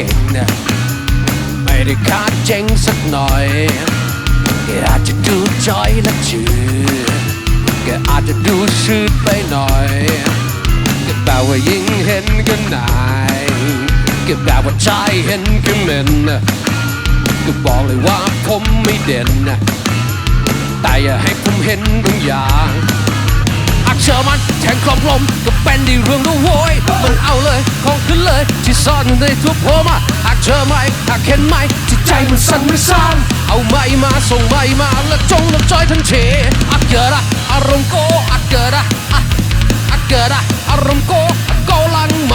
เก่งนะไม่ได้ขาดเจ๋งสักหน่อยแกอาจจะดูจอยและจืดแกอาจจะดูชืดไปหน่อยแกแบบว่ายิ่งเห็นก็นายแกแบบว่าใจเห็นก็เหม็นก็บอกเลยว่าผมไม่เด่นแต่อย่าให้ผมเห็นบางอย่างอักเชอมันแทงคลอมลมก็เป็นดีเรื่องรู้วยมันเอาเลย เลย ที่ซ่อนอยู่ในตัวผมอะหากเจอไหมหากเห็นไหมจิตใจมันสั่นมันซ่านเอาไม้มาส่งไม้มาแล้วจงรับจอยทันทีอักเกิดอะอารมณ์โกอักเกิดอะอะอักเกิดอะอารมณ์โกกโกลังไหม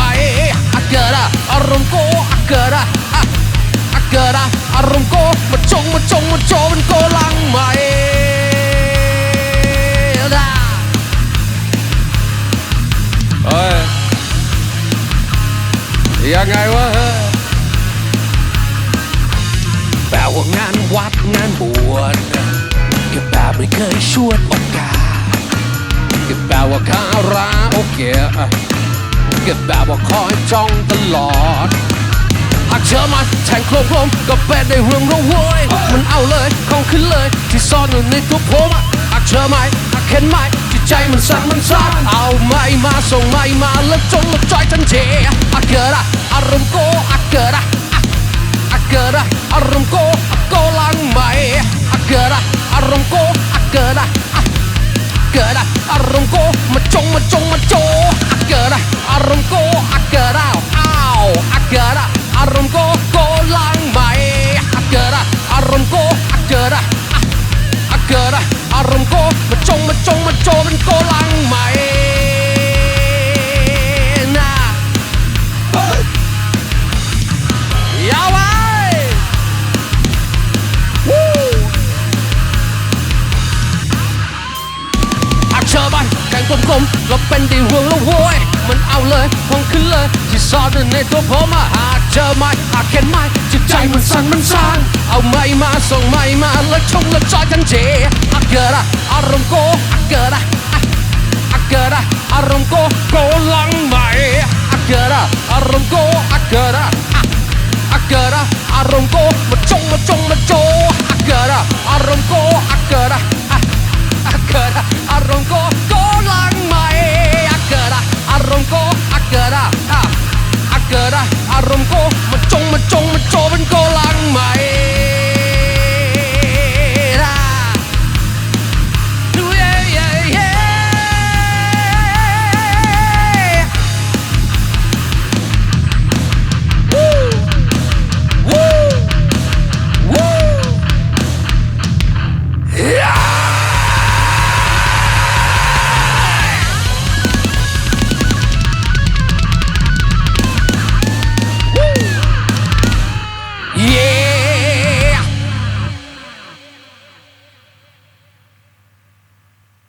อักเกิดอะอารมณ์โกอักเกิดอะอะอักเกิดอะอารมณ์โกมาจงมาจงมาโจมันโกลัง ยังไงวะเฮ้ยแปลว่างานวัดงานบวชก็แบบไม่เคยชวดโอกาสก็แปลว่าคาราโอเกะก็แบบว่าคอยจ้องตลอดหากเชื่อมันแทงโครมโครมก็เป็นได้เรื่องรู้โว้ยมันเอาเลยของขึ้นเลย ที่ซ่อนอยู่ในตัวผมอะหากเชื่อไหมหากเห็นไหมจิตใจมันสั่นมันซ่าเอาไม้มาส่งไม้มาแล้วจงมาจอยทันทีอะเกิดอะอากเกิดอะไหารมณ์โกเกิดอะ อะเกิดอะอารมณ์โมๆก็เป็นดีเรื่องแล้วโว้ยมันเอาเลยของขึ้นเลย ที่ซ่อนอยู่ในตัวผมอะหากเจอไม้หากเห็นไม้จิตใจมันสั่นมันซ่นเอาไม้มาส่งไม้มาแล้วชงแล้วจอยกันเจอักเกิดอะอารมณ์โกอักเกิดอะอะกเกิดอะอารมณ์โกโกลังไหม่อักเกิดอะอารมณ์โกอักเกิดอะอะอาเกิดอะ Yeah.